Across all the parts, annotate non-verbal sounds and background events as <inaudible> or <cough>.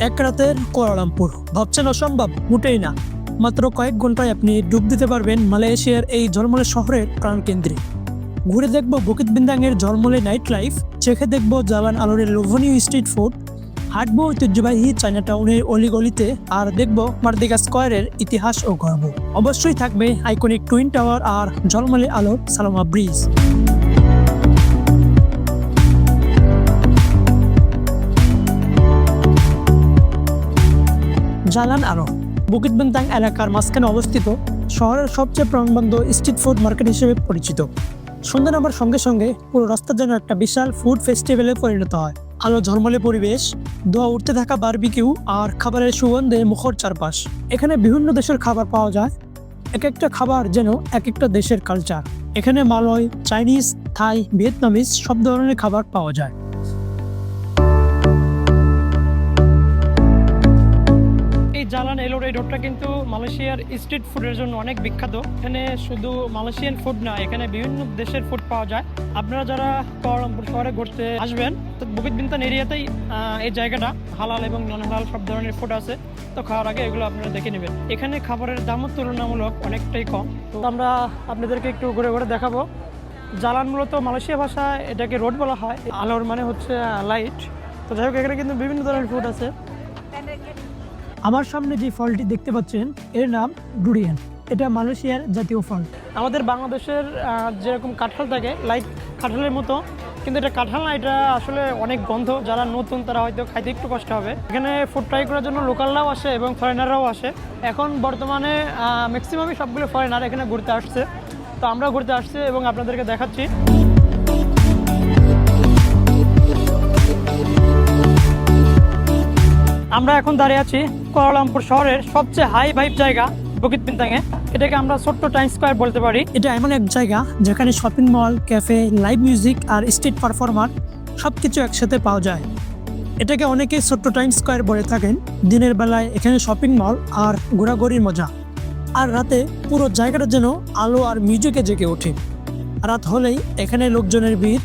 এক রাতের কুয়ালালামপুর। ভাবছেন অসম্ভব, মোটেই না। মাত্র কয়েক ঘন্টায় আপনি ডুব দিতে পারবেন মালয়েশিয়ার এই ঝলমলে শহরের প্রাণকেন্দ্রে। ঘুরে দেখব বুকিত বিন্দাংয়ের ঝলমলে নাইট লাইফ চেখে দেখব জালান আলোরের লোভনীয় স্ট্রিট ফুড, হাঁটবো ঐতিহ্যবাহী চায়না টাউনের অলিগলিতে, আর দেখব মার্দিকা স্কোয়ারের ইতিহাস ও গর্ব। অবশ্যই থাকবে আইকনিক টুইন টাওয়ার আর ঝলমলে আলোর সালামা ব্রিজ। জালান আলো বুকিত বিন্তাং এলাকার মাঝখানে অবস্থিত শহরের সবচেয়ে প্রাণবন্ধ স্ট্রিট ফুড মার্কেট হিসেবে পরিচিত। সন্ধ্যা নামার সঙ্গে সঙ্গে পুরো রাস্তা যেন একটা বিশাল ফুড ফেস্টিভ্যালে পরিণত হয়। আলো ঝলমলে পরিবেশ, ধোয়া উঠতে থাকা বারবিকিউ আর খাবারের সুগন্ধে মুখর চারপাশ। এখানে বিভিন্ন দেশের খাবার পাওয়া যায়। এক একটা খাবার যেন এক একটা দেশের কালচার এখানে মালয় চাইনিজ থাই ভিয়েতনামিজ সব ধরনের খাবার পাওয়া যায়। এই জালান এলোর এই রোডটা কিন্তু মালয়েশিয়ার স্ট্রিট ফুডের জন্য অনেক বিখ্যাত। এখানে শুধু মালয়েশিয়ান ফুড না, এখানে বিভিন্ন দেশের ফুড পাওয়া যায়। আপনারা যারা কুয়ালালামপুর শহরে ঘুরতে আসবেন, তো বুকিত বিন্তান এরিয়াতেই এই জায়গাটা হালাল এবং নন হালাল সব ধরনের ফুড আছে। তো খাওয়ার আগে এগুলো আপনারা দেখে নেবেন। এখানে খাবারের দামও তুলনামূলক অনেকটাই কম। তো আমরা আপনাদেরকে একটু ঘুরে ঘুরে দেখাবো। জ্বালান মূলত মালয়েশিয়া ভাষায় এটাকে রোড বলা হয়। আলোর মানে হচ্ছে লাইট তো যাই হোক, এখানে কিন্তু বিভিন্ন ধরনের ফুড আছে। আমার সামনে যে ফলটি দেখতে পাচ্ছেন, এর নাম ডুরিয়ান। এটা মালয়েশিয়ার জাতীয় ফল। আমাদের বাংলাদেশের যেরকম কাঁঠাল থাকে লাইক কাঁঠালের মতো, কিন্তু এটা কাঁঠাল না, এটা আসলে অনেক গন্ধ। যারা নতুন, তারা হয়তো খাইতে একটু কষ্ট হবে। এখানে ফুড ট্রাই করার জন্য লোকালরাও আসে এবং ফরেনাররাও আসে। এখন বর্তমানে ম্যাক্সিমামই সবগুলো ফরেনার এখানে ঘুরতে আসছে। তো আমরা ঘুরতে আসছি এবং আপনাদেরকে দেখাচ্ছি। আমরা এখন দাঁড়িয়ে আছি কুয়ালালামপুর শহরের সবচেয়ে হাই ভাইব জায়গা বুকিত বিন্তাঙে এটাকে আমরা ছোট্ট টাইম স্কোয়ার বলতে পারি। এটা এমন এক জায়গা যেখানে shopping mall cafe live music আর স্ট্রিট পারফর্মার সব কিছু একসাথে পাওয়া যায়। এটাকে অনেকেই ছোট্ট টাইম স্কোয়ার বলে থাকেন। দিনের বেলায় এখানে শপিং মল আর ঘোরাঘুরির মজা। আর রাতে পুরো জায়গাটা যেন আলো আর মিউজিকে জেগে ওঠে। রাত হলেই এখানে লোকজনের ভিড়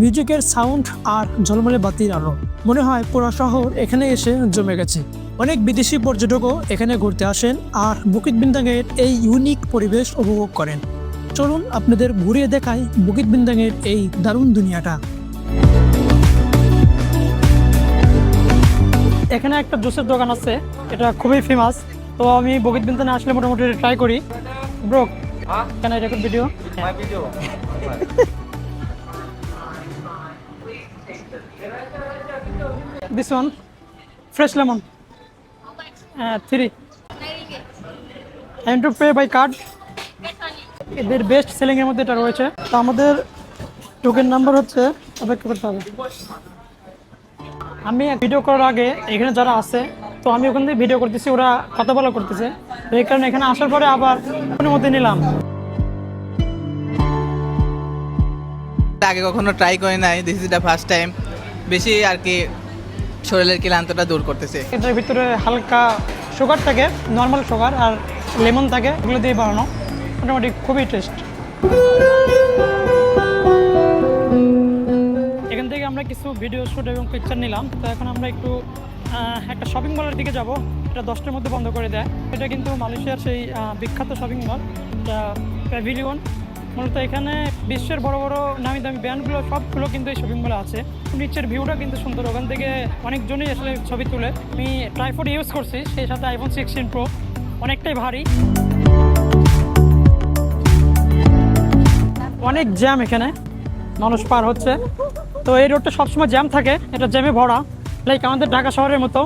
মিউজিকের সাউন্ড আর ঝলমলে বাতির আলো। মনে হয় পুরো শহর এখানে এসে জমে গেছে। অনেক বিদেশি পর্যটকও এখানে ঘুরতে আসেন আর বুকিত বিন্দাঙের এই ইউনিক পরিবেশ উপভোগ করেন। চলুন আপনাদের ঘুরিয়ে দেখায় বুকিত বিন্দাঙের এই দারুণ দুনিয়াটা। এখানে একটা জুসের দোকান আছে এটা খুবই ফেমাস তো আমি বগিত বিন্দানে আসলে মোটামুটি ট্রাই করি। ব্রো কেন record video My <laughs> video. This one fresh lemon three and two pay by card এদের বেস্ট সেলিং এর মধ্যে এটা রয়েছে। তো আমাদের টোকেন নাম্বার হচ্ছে, অপেক্ষা করতে হবে। আমি ভিডিও করার আগে এখানে যারা আছে, তো আমি ওখান থেকে ভিডিও করতেছি, ওরা কথা বলা করতেছে। তো এই কারণে এখানে আসার পরে আবার অনুমতি নিলাম। আগে কখনো ট্রাই করি নাই this is the first time বেশি আর কি শরীরের ক্লান্তটা দূর করতেছে। এটার ভিতরে হালকা সুগার থাকে নর্মাল সুগার আর লেমন থাকে, এগুলো দিয়ে বানানো। মোটামুটি খুবই টেস্ট এখান থেকে আমরা কিছু ভিডিও শ্যুট এবং পিকচার নিলাম। তো এখন আমরা একটু একটা শপিং মলের দিকে যাব। এটা দশটার মধ্যে বন্ধ করে দেয়। এটা কিন্তু মালয়েশিয়ার সেই বিখ্যাত শপিং মল প্যাভিলিয়ন মূলত এখানে বিশ্বের বড় বড় নামি দামি ব্র্যান্ডগুলো সবগুলো কিন্তু এই শপিং মলে আছে। নিচের ভিউটা কিন্তু সুন্দর। ওখান থেকে অনেকজনই আসলে ছবি তুলে। আমি ট্রাইফোড ইউজ করছি, সেই সাথে আইফোন সিক্সটিন প্রো অনেকটাই ভারী। অনেক জ্যাম এখানে। মানুষ পার হচ্ছে। তো এই রোডটা সবসময় জ্যাম থাকে। এটা জ্যামে ভরা। লাইক আমাদের ঢাকা শহরের মতো।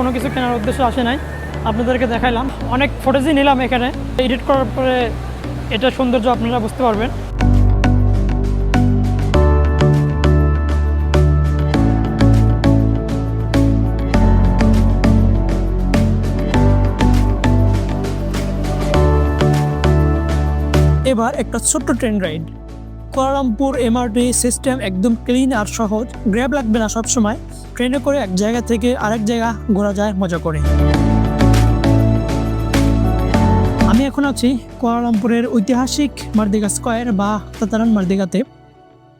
কোনো কিছু কেনার উদ্দেশ্য আসে নাই। আপনাদেরকে দেখাইলাম। অনেক ফটোজই নিলাম এখানে। এডিট করার পরে এটা সৌন্দর্য আপনারা বুঝতে পারবেন। এবার একটা ছোট্ট train ride Kuala Lumpur MRT system একদম ক্লিন আর সহজ। গ্র্যাব লাগবে না সবসময়। ট্রেনে করে এক জায়গা থেকে আরেক জায়গা ঘোরা যায়, মজা করে। আমি এখন আছি কুয়ালালামপুরের ঐতিহাসিক মার্দিগা স্কোয়ার বা তাতারান মার্দিগাতে।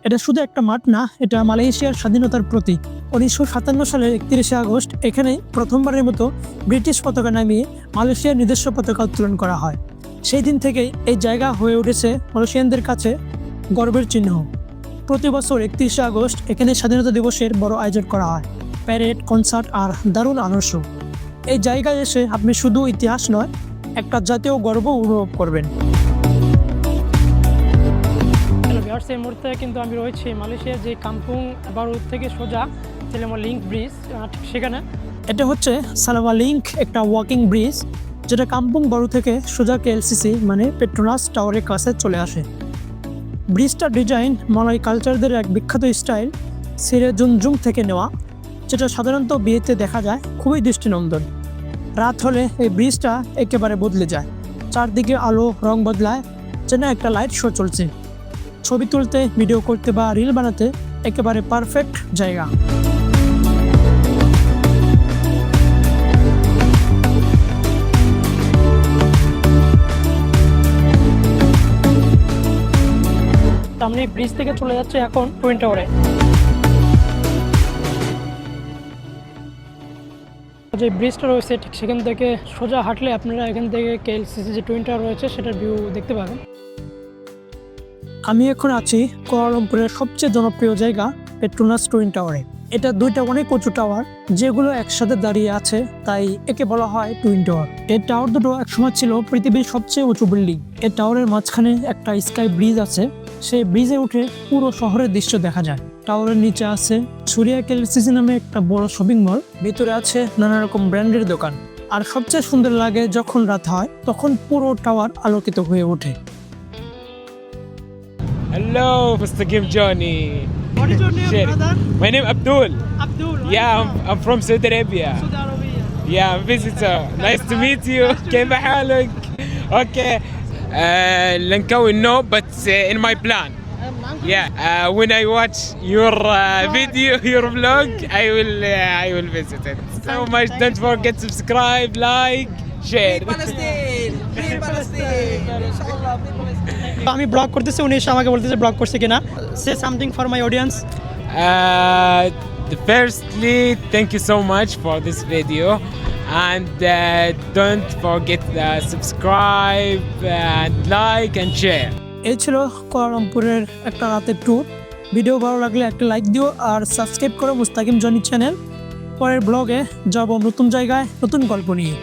এটা শুধু একটা মাঠ না, এটা মালয়েশিয়ার স্বাধীনতার প্রতীক। উনিশশো সাতান্ন সালের একত্রিশে আগস্ট এখানে প্রথমবারের মতো ব্রিটিশ পতাকা নামিয়ে মালয়েশিয়ার নিজস্ব পতাকা উত্তোলন করা হয়। সেই দিন থেকেই এই জায়গা হয়ে উঠেছে মালয়েশিয়ানদের কাছে গর্বের চিহ্ন। প্রতি বছর একত্রিশে আগস্ট এখানে স্বাধীনতা দিবসের বড় আয়োজন করা হয় প্যারেড কনসার্ট আর দারুণ আদর্শ। এই জায়গায় এসে আপনি শুধু ইতিহাস নয় একটা জাতীয় গর্ব অনুভব করবেন। ভিউয়ার্স এই মুহূর্তে কিন্তু আমি রয়েছি মালয়েশিয়ার যে কাম্পুং বারু থেকে সোজা তেলেমা লিঙ্ক ব্রিজ ঠিক সেখানে। এটা হচ্ছে সালামা লিঙ্ক একটা ওয়াকিং ব্রিজ যেটা কাম্পুং বারু থেকে সোজা কেএলসিসি মানে পেট্রোনাস টাওয়ারের কাছে চলে আসে। ব্রিজটার ডিজাইন মালয় কালচারদের এক বিখ্যাত স্টাইল, সিরে জুমজুম থেকে নেওয়া, যেটা সাধারণত বিয়েতে দেখা যায়, খুবই দৃষ্টিনন্দন। রাত হলে এই ব্রিজটা একেবারে বদলে যায়। চারদিকে আলো, রং বদলায়, যেন একটা লাইট শো চলছে। ছবি তুলতে ভিডিও করতে বা রিল বানাতে একেবারে পারফেক্ট জায়গা। সামনে ব্রিজ থেকে চলে যাচ্ছে এখন টুইন টাওয়ারে। যে ব্রিজটা রয়েছে, ঠিক সেখান থেকে সোজা হাঁটলে আপনারা এখান থেকে কেএলসিসি যে টুইন টাওয়ার রয়েছে, সেটার ভিউ দেখতে পাবেন। আমি এখন আছি কুয়ালালামপুরের সবচেয়ে জনপ্রিয় জায়গা, পেট্রোনাস টুইন টাওয়ারে। এটা দুইটা অনেক উঁচু টাওয়ার, যেগুলো একসাথে দাঁড়িয়ে আছে, তাই একে বলা হয় টুইন টাওয়ার। এই টাওয়ার দুটো একসময় ছিল পৃথিবীর সবচেয়ে উঁচু বিল্ডিং। এই টাওয়ারের মাঝখানে একটা স্কাই ব্রিজ আছে সেই ব্রিজে উঠে পুরো শহরের দৃশ্য দেখা যায় টাওয়ারের নিচে আছে সুরিয়া কেলসিসি নামে একটা বড় শপিং মল ভিতরে আছে নানা রকম ব্র্যান্ডের দোকান আর সবচেয়ে সুন্দর লাগে যখন রাত হয় তখন পুরো টাওয়ার আলোকিত হয়ে ওঠে Hello, Mr. Kim Johnny. What is your name, Share. brother? My name Abdul. Abdul. Yeah, I'm, I'm from Saudi Arabia. Yeah, I'm visitor. <laughs> Nice to meet you. كيف حالك? Okay. Uh, لنكون no, but uh, in my plan. Yeah, uh, when I watch your uh, video, <laughs> your vlog, I will uh, I will visit it. So much. Don't forget to subscribe, like, share. Palestine! Free Palestine! Inshallah, free Palestine! আমি blog <laughs> করতেছি উনি এসে আমাকে বলতেছে vlog করছে কিনা সে something for my audience Uh, the- firstly, thank you so much for this video, And uh, don't forget to subscribe and like and share. এই ছিল কুয়ালালামপুরের একটা রাতের ট্যুর ভিডিও ভালো লাগলে একটা লাইক দিও আর সাবস্ক্রাইব করো মুস্তাকিম জনি চ্যানেল পরের ব্লগে যাব নতুন জায়গায় নতুন গল্প নিয়ে।